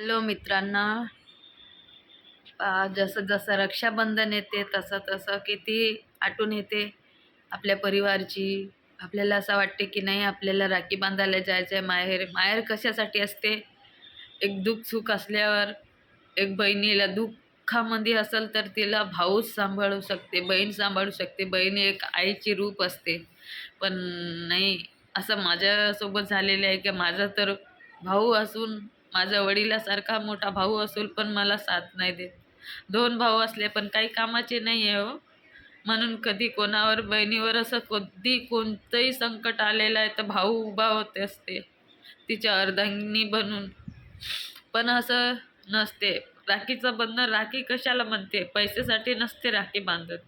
Hello मित्रांना जसं जसं रक्षाबंधन येते तसं तसं किती आठवण येते आपल्या परिवारची. आपल्याला असं वाटते की नाही आपल्याला राखी बांधायला जायचं आहे माहेर. माहेर कशासाठी असते? एक दुःख सुख असल्यावर एक बहिणीला दुःखामध्ये असेल तर तिला भाऊच सांभाळू शकते बहीण सांभाळू शकते. बहीण एक आईची रूप असते. पण नाही असं माझ्यासोबत झालेलं आहे की माझा तर भाऊ असून माझा वडिलासारखा मोठा भाऊ असून पण मला साथ नाही देत. दोन भाऊ असले पण काही कामाचे नाही आहे हो. म्हणून कधी कोणावर बहिणीवर असं कधी कोणतंही संकट आलेलं आहे तर भाऊ उभा होते असते. तिच्या अर्धांगिनी बनून. पण असं नसते. राखीचं बंधन राखी कशाला म्हणते? पैशासाठी नसते राखी बांधत.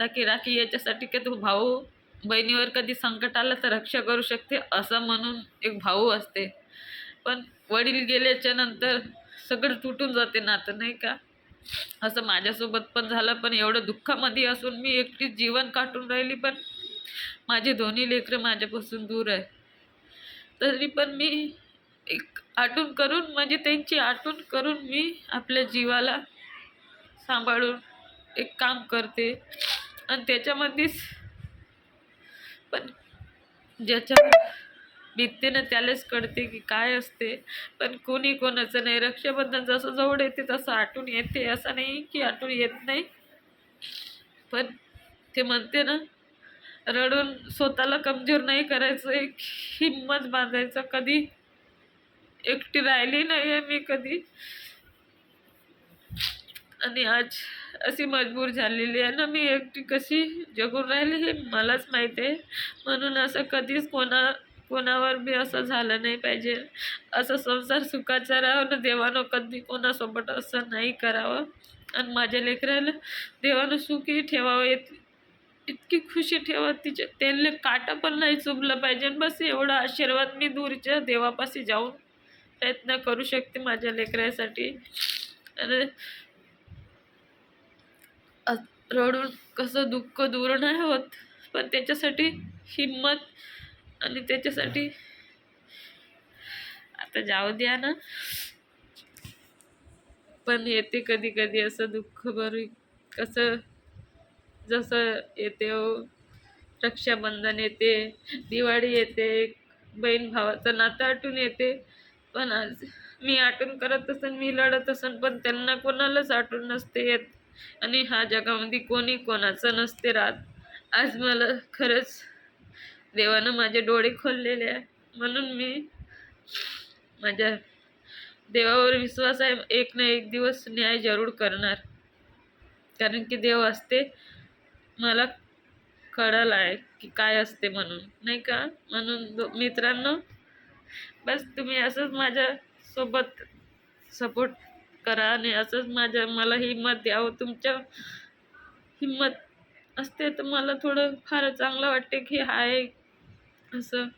ताकी राखी याच्यासाठी की तू भाऊ बहिणीवर कधी संकट आलं तर रक्षा करू शकते असं म्हणून एक भाऊ असते. पण वडील गेल्याच्यानंतर सगळं तुटून जाते नातं नाही का? असं माझ्यासोबत पण झालं पण एवढं दुःखामध्ये असून मी एकटी जीवन काटून राहिली पण माझे दोन्ही लेकरं माझ्यापासून दूर आहे. तरी पण मी एक आठवण करून म्हणजे त्यांची आठवण करून मी आपल्या जीवाला सांभाळून एक काम करते. आणि त्याच्यामध्येच पण ज्याच्या बीतते ना त्यालाच कळते की काय असते. पण कोणी कोणाचं नाही. रक्षाबंधन जसं जवळ येते तसं आठवण येते. असं नाही की आठवण येत नाही. पण ते म्हणते ना रडून स्वतःला कमजोर नाही करायचं. एक हिंमत बांधायचं. कधी एकटी राहिली नाही आहे मी कधी. आणि आज अशी मजबूर झालेली आहे ना मी एकटी कशी जगून राहिली हे मलाच माहीत आहे. म्हणून असं कधीच कोणा कोणावर बी असं झालं नाही पाहिजे. असं संसार सुखाचा राहावं आणि देवानं कधी कोणासोबत असं नाही करावं. आणि माझ्या लेकराला देवानं सुखी ठेवावं येत इतकी खुशी ठेवा तिच्या त्यांना काटा पण नाही चुभलं पाहिजे. बस एवढा आशीर्वाद मी दूरच्या देवापाशी जाऊन प्रयत्न करू शकते माझ्या लेकरासाठी. आणि रडून कसं दुःख दूर नाही होत पण त्याच्यासाठी हिंमत आणि त्याच्यासाठी आता जाऊ द्या ना. पण येते कधी कधी असं दुःख भरू कसं जसं येते हो रक्षाबंधन येते दिवाळी येते बहीण भावाचं नातं आठवून येते. पण आज मी आठवण करत असन मी लढत असन पण त्यांना कोणालाच आठवण नसते येत. आणि ह्या जगामध्ये कोणी कोणाचं नसते राहत. आज मला खरंच देवानं माझे डोळे खोललेले आहे. म्हणून मी माझ्या देवावर विश्वास आहे. एक ना एक दिवस न्याय जरूर करणार. कारण की देव असते मला कळलं आहे की काय असते म्हणून. नाही का? म्हणून दो- मित्रांनो बस तुम्ही असंच माझ्यासोबत सपोर्ट करा आणि असंच माझ्या मला हिंमत द्यावं तुमच्या हिंमत असते तर मला थोडं फार चांगलं वाटते की हाय असं